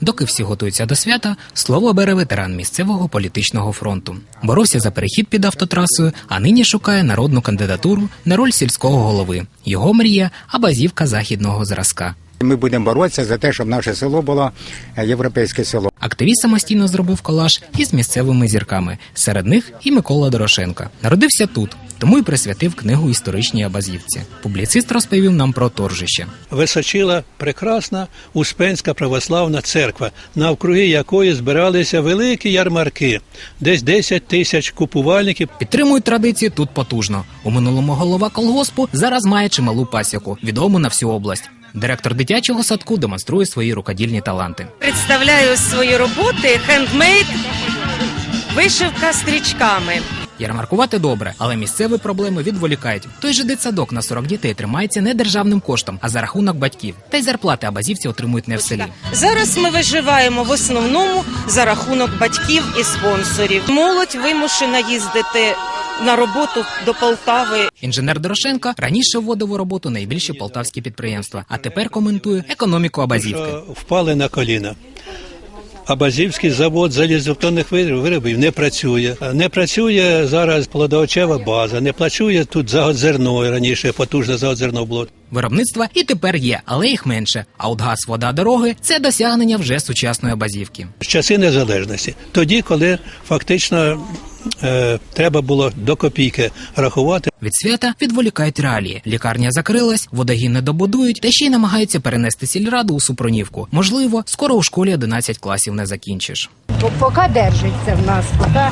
Доки всі готуються до свята, слово бере ветеран місцевого політичного фронту. Боровся за перехід під автотрасою, а нині шукає народну кандидатуру на роль сільського голови. Його мрія абазівка західного зразка. Ми будемо боротися за те, щоб наше село було е, європейське село. Активіст самостійно зробив колаж із місцевими зірками. Серед них і Микола Дорошенко. Народився тут, тому й присвятив книгу історичній Абазівці. Публіцист розповів нам про торжище. височила прекрасна Успенська православна церква, навкруги якої збиралися великі ярмарки, десь 10 тисяч купувальників. Підтримують традиції тут потужно. У минулому голова колгоспу зараз має чималу пасіку, відому на всю область. Директор дитячого садку демонструє свої рукодільні таланти. Представляю свої роботи хендмейд, вишивка стрічками. Ярмаркувати добре, але місцеві проблеми відволікають. Той же дитсадок на 40 дітей тримається не державним коштом, а за рахунок батьків. Та й зарплати абазівці отримують не в селі. Зараз ми виживаємо в основному за рахунок батьків і спонсорів. Молодь вимушена їздити на роботу до Полтави. Інженер Дорошенко раніше вводив у роботу найбільші полтавські підприємства, а тепер коментує економіку Абазівки. впали на коліна. Абазівський завод залізобетонних виробів не працює. Не працює зараз плодоочева база, не працює тут загодзерно. Раніше потужне загодзерно було. Виробництва і тепер є, але їх менше. А от газ, вода, дороги це досягнення вже сучасної Абазівки. з часи незалежності, тоді, коли фактично е, треба було до копійки рахувати. Від свята відволікають реалії. Лікарня закрилась, водогін не добудують, та ще й намагаються перенести сільраду у Супронівку. Можливо, скоро у школі 11 класів не закінчиш. Поки держиться в нас, поки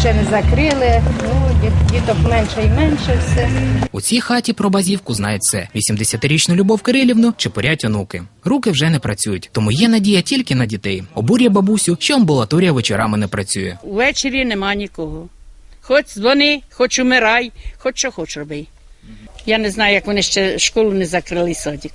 ще не закрили, ну, діток менше і менше все. У цій хаті про базівку знають все: 80-річну Любов Кирилівну чепурять онуки. Руки вже не працюють, тому є надія тільки на дітей. Обурює бабусю, що амбулаторія вечорами не працює. Увечері нема нікого. Хоч дзвони, хоч умирай, хоч що хоч роби. Я не знаю, як вони ще школу не закрили садик.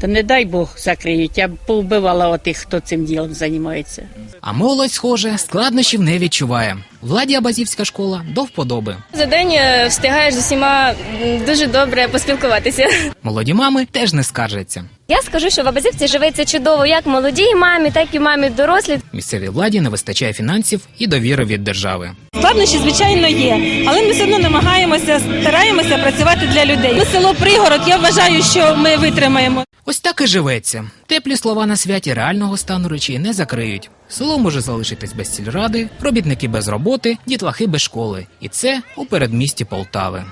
Та не дай Бог закриють, я б повбивала отих, хто цим ділом займається. А молодь, схоже, складнощів не відчуває. Владі Абазівська школа до вподоби. За день е, встигаєш з усіма м, дуже добре поспілкуватися. Молоді мами теж не скаржаться. Я скажу, що в Абазівці живеться чудово як молодій мамі, так і мамі дорослі. Місцевій владі не вистачає фінансів і довіри від держави. Складнощі, звичайно, є, але ми все одно намагаємося, стараємося працювати для людей. Ми село Пригород, я вважаю, що ми витримаємо. Ось так і живеться. Теплі слова на святі реального стану речей не закриють. Село може залишитись без сільради, робітники без роботи, дітлахи без школи. І це у передмісті Полтави.